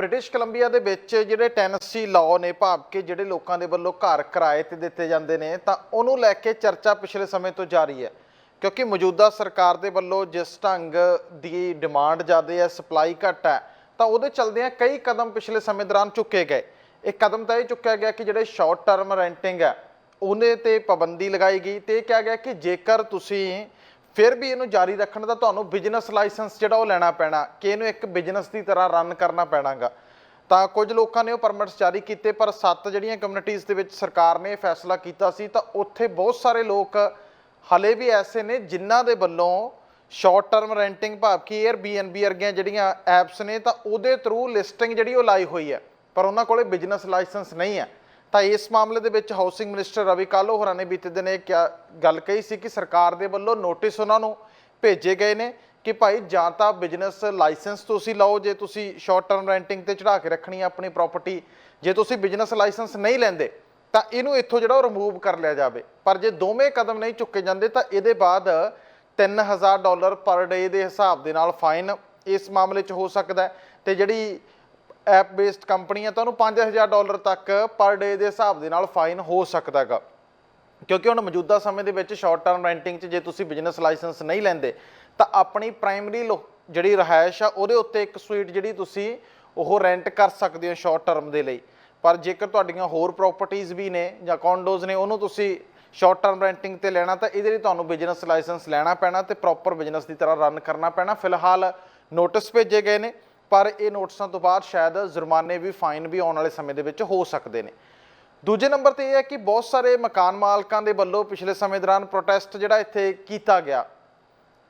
British Columbia ਦੇ ਵਿੱਚ ਜਿਹੜੇ ਟੈਨਸੀ ਲਾਅ ਨੇ, ਭਾਵ ਕਿ ਜਿਹੜੇ ਲੋਕਾਂ ਦੇ ਵੱਲੋਂ ਘਰ ਕਿਰਾਏ ਤੇ ਦਿੱਤੇ ਜਾਂਦੇ ਨੇ, ਤਾਂ ਉਹਨੂੰ ਲੈ ਕੇ ਚਰਚਾ ਪਿਛਲੇ ਸਮੇਂ ਤੋਂ ਜਾਰੀ ਹੈ। ਕਿਉਂਕਿ ਮੌਜੂਦਾ ਸਰਕਾਰ ਦੇ ਵੱਲੋਂ ਜਿਸ ਢੰਗ ਦੀ ਡਿਮਾਂਡ ਜ਼ਿਆਦਾ ਹੈ, ਸਪਲਾਈ ਘੱਟ ਹੈ, ਤਾਂ ਉਹਦੇ ਚਲਦਿਆਂ ਕਈ ਕਦਮ ਪਿਛਲੇ ਸਮੇਂ ਦੌਰਾਨ ਚੁੱਕੇ ਗਏ। ਇੱਕ ਕਦਮ ਤਾਂ ਇਹ ਚੁੱਕਿਆ ਗਿਆ ਕਿ ਜਿਹੜੇ ਸ਼ਾਰਟ ਟਰਮ ਰੈਂਟਿੰਗ ਹੈ, ਉਹਨੇ ਤੇ ਪਾਬੰਦੀ ਲਗਾਈ ਗਈ ਤੇ ਇਹ ਕਿਹਾ ਗਿਆ ਕਿ ਜੇਕਰ ਤੁਸੀਂ ਫਿਰ ਵੀ ਇਹਨੂੰ ਜਾਰੀ ਰੱਖਣ ਦਾ ਤੁਹਾਨੂੰ ਬਿਜ਼ਨਸ ਲਾਇਸੈਂਸ ਜਿਹੜਾ ਉਹ ਲੈਣਾ ਪੈਣਾ, ਕਿ ਇਹਨੂੰ ਇੱਕ ਬਿਜ਼ਨਸ ਦੀ ਤਰ੍ਹਾਂ ਰਨ ਕਰਨਾ ਪੈਣਾਗਾ। ਤਾਂ ਕੁਝ ਲੋਕਾਂ ਨੇ ਉਹ ਪਰਮਿਟਸ ਜਾਰੀ ਕੀਤੇ, ਪਰ ਸੱਤ ਜਿਹੜੀਆਂ ਕਮਿਊਨਿਟੀਆਂ ਦੇ ਵਿੱਚ ਸਰਕਾਰ ਨੇ ਇਹ ਫੈਸਲਾ ਕੀਤਾ ਸੀ, ਤਾਂ ਉੱਥੇ ਬਹੁਤ ਸਾਰੇ ਲੋਕ ਹਲੇ ਵੀ ਐਸੇ ਨੇ ਜਿਨ੍ਹਾਂ ਦੇ ਵੱਲੋਂ ਸ਼ਾਰਟ ਟਰਮ ਰੈਂਟਿੰਗ ਭਾਵ ਕਿ Airbnb ਵਰਗੀਆਂ ਜਿਹੜੀਆਂ ਐਪਸ ਨੇ, ਤਾਂ ਉਹਦੇ ਥਰੂ ਲਿਸਟਿੰਗ ਜਿਹੜੀ ਉਹ ਲਾਈ ਹੋਈ ਹੈ, ਪਰ ਉਹਨਾਂ ਕੋਲੇ ਬਿਜ਼ਨਸ ਲਾਇਸੈਂਸ ਨਹੀਂ ਹੈ। ਤਾਂ ਇਸ ਮਾਮਲੇ ਦੇ ਵਿੱਚ ਹਾਊਸਿੰਗ ਮਿਨਿਸਟਰ ਰਵੀ ਕਾਲੋ ਹੋਰਾਂ ਨੇ ਬੀਤੇ ਦਿਨ ਇਹ ਕਿਹਾ, ਗੱਲ ਕਹੀ ਸੀ ਕਿ ਸਰਕਾਰ ਦੇ ਵੱਲੋਂ ਨੋਟਿਸ ਉਹਨਾਂ ਨੂੰ ਭੇਜੇ ਗਏ ਨੇ ਕਿ ਭਾਈ ਜਾਂ ਤਾਂ ਬਿਜ਼ਨਸ ਲਾਇਸੈਂਸ ਤੁਸੀਂ ਲਓ, ਜੇ ਤੁਸੀਂ ਸ਼ਾਰਟ ਟਰਮ ਰੈਂਟਿੰਗ ਤੇ ਚੜਾ ਕੇ ਰੱਖਣੀ ਹੈ ਆਪਣੀ ਪ੍ਰਾਪਰਟੀ, ਜੇ ਤੁਸੀਂ ਬਿਜ਼ਨਸ ਲਾਇਸੈਂਸ ਨਹੀਂ ਲੈਂਦੇ, ਤਾਂ ਇਹਨੂੰ ਇੱਥੋਂ ਜਿਹੜਾ ਉਹ ਰਿਮੂਵ ਕਰ ਲਿਆ ਜਾਵੇ। ਪਰ ਜੇ ਦੋਵੇਂ ਕਦਮ ਨਹੀਂ ਚੁੱਕੇ ਜਾਂਦੇ, ਤਾਂ ਇਹਦੇ ਬਾਅਦ 3000 ਡਾਲਰ ਪਰ ਡੇ ਦੇ ਹਿਸਾਬ ਦੇ ਨਾਲ ਫਾਈਨ ਇਸ ਮਾਮਲੇ 'ਚ ਹੋ ਸਕਦਾ ਹੈ। ਤੇ ਜਿਹੜੀ ਐਪ ਬੇਸਡ ਕੰਪਨੀ ਤਾਂ ਉਹਨੂੰ 5000 ਡਾਲਰ ਤੱਕ ਪਰ ਡੇ ਦੇ ਹਿਸਾਬ ਦੇ ਨਾਲ ਫਾਈਨ ਹੋ ਸਕਦਾ ਹੈਗਾ ਕਿਉਂਕਿ ਹੁਣ ਮੌਜੂਦਾ ਸਮੇਂ ਦੇ ਵਿੱਚ ਸ਼ਾਰਟ ਟਰਮ ਰੈਂਟਿੰਗ 'ਚ ਜੇ ਤੁਸੀਂ ਬਿਜ਼ਨਸ ਲਾਇਸੈਂਸ ਨਹੀਂ ਲੈਂਦੇ, ਤਾਂ ਆਪਣੀ ਪ੍ਰਾਇਮਰੀ ਜਿਹੜੀ ਰਹਾਇਸ਼ ਆ, ਉਹਦੇ ਉੱਤੇ ਇੱਕ ਸੂਈਟ ਜਿਹੜੀ ਤੁਸੀਂ ਉਹ ਰੈਂਟ ਕਰ ਸਕਦੇ ਹੋ ਸ਼ਾਰਟ ਟਰਮ ਦੇ ਲਈ। ਪਰ ਜੇਕਰ ਤੁਹਾਡੀਆਂ ਹੋਰ ਪ੍ਰਾਪਰਟੀਆਂ ਵੀ ਨੇ ਜਾਂ ਕੌਂਡੋਜ਼ ਨੇ, ਉਹਨੂੰ ਤੁਸੀਂ ਸ਼ਾਰਟ ਟਰਮ ਰੈਂਟਿੰਗ ਤੇ ਲੈਣਾ, ਤਾਂ ਇਹਦੇ ਲਈ ਤੁਹਾਨੂੰ ਬਿਜ਼ਨਸ ਲਾਇਸੈਂਸ ਲੈਣਾ ਪੈਣਾ ਤੇ ਪ੍ਰੋਪਰ ਬਿਜ਼ਨਸ ਦੀ ਤਰ੍ਹਾਂ ਰਨ ਕਰਨਾ ਪੈਣਾ। ਫਿਲਹਾਲ ਨੋਟਿਸ ਭੇਜੇ ਗਏ ਨੇ। ਪਰ ਇਹ ਨੋਟਿਸਾਂ ਤੋਂ ਬਾਅਦ ਸ਼ਾਇਦ ਜੁਰਮਾਨੇ ਵੀ ਫਾਈਨ ਵੀ ਆਉਣ ਵਾਲੇ ਸਮੇਂ ਦੇ ਵਿੱਚ ਹੋ ਸਕਦੇ ਨੇ। ਦੂਜੇ ਨੰਬਰ ਤੇ ਇਹ ਹੈ ਕਿ ਬਹੁਤ ਸਾਰੇ ਮਕਾਨ ਮਾਲਕਾਂ ਦੇ ਵੱਲੋਂ ਪਿਛਲੇ ਸਮੇਂ ਦੌਰਾਨ ਪ੍ਰੋਟੈਸਟ ਜਿਹੜਾ ਇੱਥੇ ਕੀਤਾ ਗਿਆ।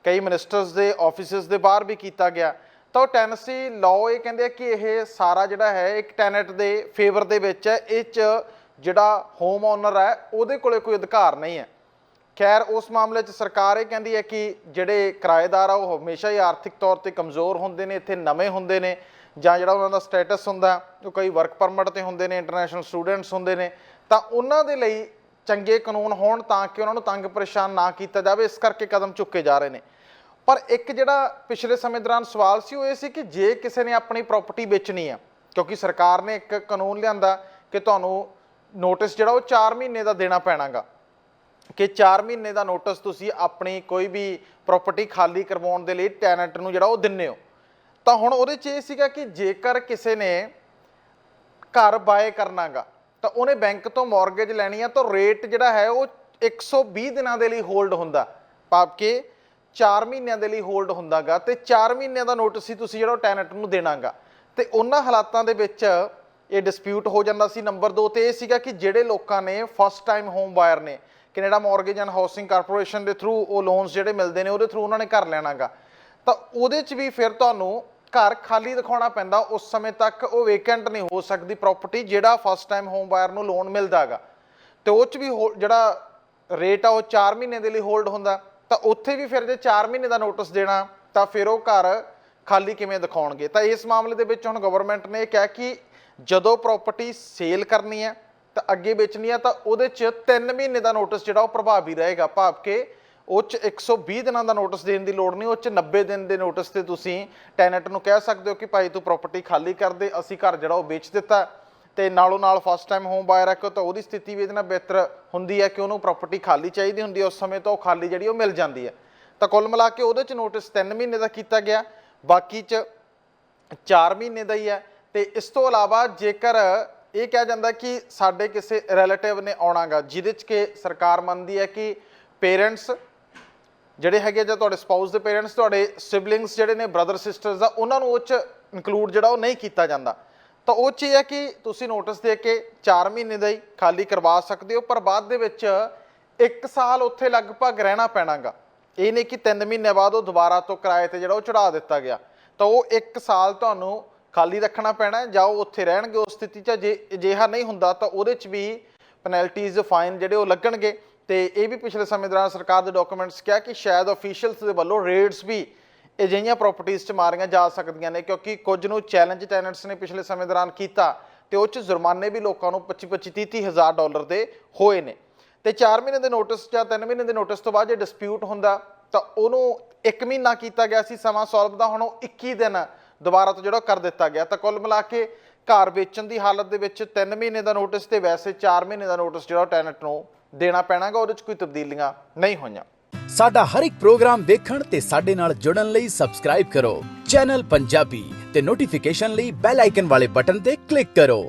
ਕਈ ਮਿਨਿਸਟਰਸ ਦੇ ਆਫਿਸਿਸ ਦੇ ਬਾਹਰ ਵੀ ਕੀਤਾ ਗਿਆ। ਤਾਂ ਉਹ ਟੈਨਸੀ ਲਾਅ ਇਹ ਕਹਿੰਦੇ ਆ ਕਿ ਇਹ ਸਾਰਾ ਜਿਹੜਾ ਹੈ, ਇੱਕ ਟੈਨੈਂਟ ਦੇ ਫੇਵਰ ਦੇ ਵਿੱਚ ਹੈ। ਇਹ ਚ ਜਿਹੜਾ ਹੋਮ ਓਨਰ ਹੈ, ਉਹਦੇ ਕੋਲੇ ਕੋਈ ਅਧਿਕਾਰ ਨਹੀਂ ਹੈ। ਖੈਰ, ਉਸ ਮਾਮਲੇ 'ਚ ਸਰਕਾਰ ਇਹ ਕਹਿੰਦੀ ਹੈ ਕਿ ਜਿਹੜੇ ਕਿਰਾਏਦਾਰ ਆ, ਉਹ ਹਮੇਸ਼ਾ ਹੀ ਆਰਥਿਕ ਤੌਰ ਤੇ ਕਮਜ਼ੋਰ ਹੁੰਦੇ ਨੇ, ਇੱਥੇ ਨਵੇਂ ਹੁੰਦੇ ਨੇ ਜਾਂ ਜਿਹੜਾ ਉਹਨਾਂ ਦਾ ਸਟੇਟਸ ਹੁੰਦਾ, ਉਹ ਕਈ ਵਰਕ ਪਰਮਿਟ ਤੇ ਹੁੰਦੇ ਨੇ ਇੰਟਰਨੈਸ਼ਨਲ ਸਟੂਡੈਂਟਸ ਹੁੰਦੇ ਨੇ, ਤਾਂ ਉਹਨਾਂ ਦੇ ਲਈ ਚੰਗੇ ਕਾਨੂੰਨ ਹੋਣ ਤਾਂ ਕਿ ਉਹਨਾਂ ਨੂੰ ਤੰਗ ਪਰੇਸ਼ਾਨ ਨਾ ਕੀਤਾ ਜਾਵੇ, ਇਸ ਕਰਕੇ ਕਦਮ ਚੁੱਕੇ ਜਾ ਰਹੇ ਨੇ। ਪਰ ਇੱਕ ਜਿਹੜਾ ਪਿਛਲੇ ਸਮੇਂ ਦੌਰਾਨ ਸਵਾਲ ਸੀ, ਉਹ ਇਹ ਸੀ ਕਿ ਜੇ ਕਿਸੇ ਨੇ ਆਪਣੀ ਪ੍ਰਾਪਰਟੀ ਵੇਚਣੀ ਆ, ਕਿਉਂਕਿ ਸਰਕਾਰ ਨੇ ਇੱਕ ਕਾਨੂੰਨ ਲਿਆਂਦਾ ਕਿ ਤੁਹਾਨੂੰ ਨੋਟਿਸ ਜਿਹੜਾ ਉਹ 4 ਮਹੀਨੇ ਦਾ ਦੇਣਾ ਪੈਣਾਗਾ ਕਿ 4 ਮਹੀਨੇ ਦਾ ਨੋਟਿਸ ਤੁਸੀਂ ਆਪਣੀ ਕੋਈ ਵੀ ਪ੍ਰਾਪਰਟੀ ਖਾਲੀ ਕਰਵਾਉਣ ਦੇ ਲਈ ਟੈਨੈਂਟ ਨੂੰ ਜਿਹੜਾ ਉਹ ਦਿੰਨੇ ਹੋ। ਤਾਂ ਹੁਣ ਉਹਦੇ 'ਚ ਇਹ ਸੀਗਾ ਕਿ ਜੇਕਰ ਕਿਸੇ ਨੇ ਘਰ ਬਾਏ ਕਰਨਾਗਾ, ਤਾਂ ਉਹਨੇ ਬੈਂਕ ਤੋਂ ਮਾਰਗੇਜ ਲੈਣੀ ਆ, ਤਾਂ ਰੇਟ ਜਿਹੜਾ ਹੈ ਉਹ 120 ਦਿਨਾਂ ਦੇ ਲਈ ਹੋਲਡ ਹੁੰਦਾ। ਭਾਵ ਕਿ 4 ਮਹੀਨਿਆਂ ਦੇ ਲਈ ਹੋਲਡ ਹੁੰਦਾਗਾ ਤੇ 4 ਮਹੀਨਿਆਂ ਦਾ ਨੋਟਿਸ ਹੀ ਤੁਸੀਂ ਜਿਹੜਾ ਟੈਨੈਂਟ ਨੂੰ ਦੇਣਾਗਾ। ਤੇ ਉਹਨਾਂ ਹਾਲਾਤਾਂ ਦੇ ਵਿੱਚ ਇਹ ਡਿਸਪਿਊਟ ਹੋ ਜਾਂਦਾ ਸੀ ਨੰਬਰ 2 ਤੇ ਇਹ ਸੀਗਾ ਕਿ ਜਿਹੜੇ ਲੋਕਾਂ ਨੇ ਫਸਟ ਟਾਈਮ ਹੋਮ ਬਾਇਰ ਨੇ Canada mortgage and housing corporation ਦੇ ਥਰੂ ਉਹ ਲੋਨਸ ਜਿਹੜੇ ਮਿਲਦੇ ਨੇ ਉਹਦੇ ਥਰੂ ਉਹਨਾਂ ਨੇ ਘਰ ਲੈਣਾਗਾ ਤਾਂ ਉਹਦੇ 'ਚ ਵੀ ਫਿਰ ਤੁਹਾਨੂੰ ਘਰ ਖਾਲੀ ਦਿਖਾਉਣਾ ਪੈਂਦਾ, ਉਸ ਸਮੇਂ ਤੱਕ ਉਹ ਵੇਕੈਂਟ ਨਹੀਂ ਹੋ ਸਕਦੀ ਪ੍ਰਾਪਰਟੀ ਜਿਹੜਾ ਫਸਟ ਟਾਈਮ ਹੋਮ ਬਾਇਰ ਨੂੰ ਲੋਨ ਮਿਲਦਾਗਾ ਤੇ ਉਹ 'ਚ ਵੀ ਹੋ- ਜਿਹੜਾ ਰੇਟ ਆ ਉਹ 4 ਮਹੀਨੇ ਦੇ ਲਈ ਹੋਲਡ ਹੁੰਦਾ। ਤਾਂ ਉੱਥੇ ਵੀ ਫਿਰ ਜੇ 4 ਮਹੀਨੇ ਦਾ ਨੋਟਿਸ ਦੇਣਾ, ਤਾਂ ਫਿਰ ਉਹ ਘਰ ਖਾਲੀ ਕਿਵੇਂ ਦਿਖਾਉਣਗੇ? ਤਾਂ ਇਸ ਮਾਮਲੇ ਦੇ ਵਿੱਚ ਹੁਣ ਗਵਰਨਮੈਂਟ ਨੇ ਇਹ ਕਿਹਾ ਕਿ ਜਦੋਂ ਪ੍ਰਾਪਰਟੀ ਸੇਲ ਕਰਨੀ ਹੈ ਤਾਂ ਅੱਗੇ ਵੇਚਣੀ ਆ ਤਾਂ ਉਹਦੇ 'ਚ 3 ਮਹੀਨੇ ਦਾ ਨੋਟਿਸ ਜਿਹੜਾ ਉਹ ਪ੍ਰਭਾਵੀ ਰਹੇਗਾ। ਭਾਵ ਕਿ ਉਹ 'ਚ 120 ਦਿਨਾਂ ਦਾ ਨੋਟਿਸ ਦੇਣ ਦੀ ਲੋੜ ਨਹੀਂ, ਉਹ 'ਚ 90 ਦਿਨ ਦੇ ਨੋਟਿਸ ਤੇ ਤੁਸੀਂ ਟੈਨੈਂਟ ਨੂੰ ਕਹਿ ਸਕਦੇ ਹੋ ਕਿ ਭਾਈ ਤੂੰ ਪ੍ਰਾਪਰਟੀ ਖਾਲੀ ਕਰ ਦੇ, ਅਸੀਂ ਘਰ ਜਿਹੜਾ ਉਹ ਵੇਚ ਦਿੱਤਾ। ਤੇ ਨਾਲੋਂ ਨਾਲ ਫਸਟ ਟਾਈਮ ਹੋਮ ਬਾਇਰ ਹੈ ਕਿ ਤਾਂ ਉਹਦੀ ਸਥਿਤੀ ਵੀ ਇਹਦੇ ਨਾਲ ਬਿਹਤਰ ਹੁੰਦੀ ਹੈ ਕਿ ਉਹਨੂੰ ਪ੍ਰਾਪਰਟੀ ਖਾਲੀ ਚਾਹੀਦੀ ਹੁੰਦੀ ਹੈ ਉਸ ਸਮੇਂ ਤੋਂ ਉਹ ਖਾਲੀ ਜਿਹੜੀ ਉਹ ਮਿਲ ਜਾਂਦੀ ਹੈ ਤਾਂ ਕੁੱਲ ਮਿਲਾ ਕੇ ਉਹਦੇ 'ਚ ਨੋਟਿਸ 3 ਮਹੀਨੇ ਦਾ ਕੀਤਾ ਗਿਆ, ਬਾਕੀ 'ਚ 4 ਮਹੀਨੇ ਦਾ ਹੀ ਹੈ ਤੇ ਇਸ ਤੋਂ ਇਲਾਵਾ ਜੇਕਰ ਇਹ ਕਿਹਾ ਜਾਂਦਾ ਕਿ ਸਾਡੇ ਕਿਸੇ ਰਿਲੇਟਿਵ ਨੇ ਆਉਣਾਗਾ, ਜਿਹਦੇ 'ਚ ਕਿ ਸਰਕਾਰ ਮੰਨਦੀ ਹੈ ਕਿ ਪੇਰੈਂਟਸ ਜਿਹੜੇ ਹੈਗੇ ਜਾਂ ਤੁਹਾਡੇ ਸਪਾਊਸ ਦੇ ਪੇਰੈਂਟਸ ਤੁਹਾਡੇ ਸਿਬਲਿੰਗਸ ਜਿਹੜੇ ਨੇ ਬ੍ਰਦਰ ਸਿਸਟਰਸ ਦਾ ਉਹਨਾਂ ਨੂੰ ਉਹ 'ਚ ਇਨਕਲੂਡ ਜਿਹੜਾ ਉਹ ਨਹੀਂ ਕੀਤਾ ਜਾਂਦਾ। ਤਾਂ ਉਹ 'ਚ ਇਹ ਹੈ ਕਿ ਤੁਸੀਂ ਨੋਟਿਸ ਦੇ ਕੇ 4 ਮਹੀਨੇ ਦਾ ਹੀ ਖਾਲੀ ਕਰਵਾ ਸਕਦੇ ਹੋ, ਪਰ ਬਾਅਦ ਦੇ ਵਿੱਚ 1 ਸਾਲ ਉੱਥੇ ਲਗਭਗ ਰਹਿਣਾ ਪੈਣਾਗਾ। ਇਹ ਨਹੀਂ ਕਿ 3 ਮਹੀਨੇ ਬਾਅਦ ਉਹ ਦੁਬਾਰਾ ਤੋਂ ਕਿਰਾਏ ਤੇ ਜਿਹੜਾ ਉਹ ਚੜਾ ਦਿੱਤਾ ਗਿਆ। ਤਾਂ ਉਹ 1 ਸਾਲ ਤੁਹਾਨੂੰ ਖਾਲੀ ਰੱਖਣਾ ਪੈਣਾ ਜਾਂ ਉਹ ਉੱਥੇ ਰਹਿਣਗੇ, ਉਸ ਸਥਿਤੀ 'ਚ ਜੇ ਅਜਿਹਾ ਨਹੀਂ ਹੁੰਦਾ, ਤਾਂ ਉਹਦੇ 'ਚ ਵੀ ਪੈਨਲਟੀਜ਼ ਫਾਈਨ ਜਿਹੜੇ ਉਹ ਲੱਗਣਗੇ। ਤੇ ਇਹ ਵੀ ਪਿਛਲੇ ਸਮੇਂ ਦੌਰਾਨ ਸਰਕਾਰ ਦੇ ਡਾਕੂਮੈਂਟਸ ਕਿਹਾ ਕਿ ਸ਼ਾਇਦ ਅਫੀਸ਼ੀਅਲਸ ਦੇ ਵੱਲੋਂ ਰੇਡਸ ਵੀ ਅਜਿਹੀਆਂ ਪ੍ਰਾਪਰਟੀਆਂ 'ਚ ਮਾਰੀਆਂ ਜਾ ਸਕਦੀਆਂ ਨੇ, ਕਿਉਂਕਿ ਕੁਝ ਨੂੰ ਚੈਲੰਜ ਟੈਨੈਂਟਸ ਨੇ ਪਿਛਲੇ ਸਮੇਂ ਦੌਰਾਨ ਕੀਤਾ, ਤੇ ਉਹ 'ਚ ਜੁਰਮਾਨੇ ਵੀ ਲੋਕਾਂ ਨੂੰ 25 25 30 ਹਜ਼ਾਰ ਡਾਲਰ ਦੇ ਹੋਏ ਨੇ। ਤੇ 4 ਮਹੀਨੇ ਦੇ ਨੋਟਿਸ ਜਾਂ 3 ਮਹੀਨੇ ਦੇ ਨੋਟਿਸ ਤੋਂ ਬਾਅਦ ਜੇ ਡਿਸਪਿਊਟ ਹੁੰਦਾ, ਤਾਂ ਉਹਨੂੰ 1 ਮਹੀਨਾ ਕੀਤਾ ਗਿਆ ਸੀ ਸਮਾਂ ਸੋਲਵ ਦਾ, ਹੁਣ ਉਹ 21 ਦਿਨ ਦੁਬਾਰਾ ਤੋਂ ਜਿਹੜਾ ਉਹ ਕਰ ਦਿੱਤਾ ਗਿਆ, ਤਾਂ ਕੁੱਲ ਮਿਲਾ ਕੇ ਘਰ ਵੇਚਣ ਦੀ ਹਾਲਤ ਦੇ ਵਿੱਚ 3 ਮਹੀਨੇ ਦਾ ਨੋਟਿਸ ਤੇ ਵੈਸੇ 4 ਮਹੀਨੇ ਦਾ ਨੋਟਿਸ ਜਿਹੜਾ ਟੈਨੈਂਟ ਨੂੰ ਦੇਣਾ ਪੈਣਾਗਾ, ਉਹਦੇ ਵਿੱਚ ਕੋਈ ਤਬਦੀਲੀਆਂ ਨਹੀਂ ਹੋਈਆਂ। ਸਾਡਾ ਹਰ ਇੱਕ ਪ੍ਰੋਗਰਾਮ ਦੇਖਣ ਤੇ ਸਾਡੇ ਨਾਲ ਜੁੜਨ ਲਈ ਸਬਸਕ੍ਰਾਈਬ ਕਰੋ। ਚੈਨਲ ਪੰਜਾਬੀ ਤੇ ਨੋਟੀਫਿਕੇਸ਼ਨ ਲਈ ਬੈਲ ਆਈਕਨ ਵਾਲੇ ਬਟਨ ਤੇ ਕਲਿੱਕ ਕਰੋ।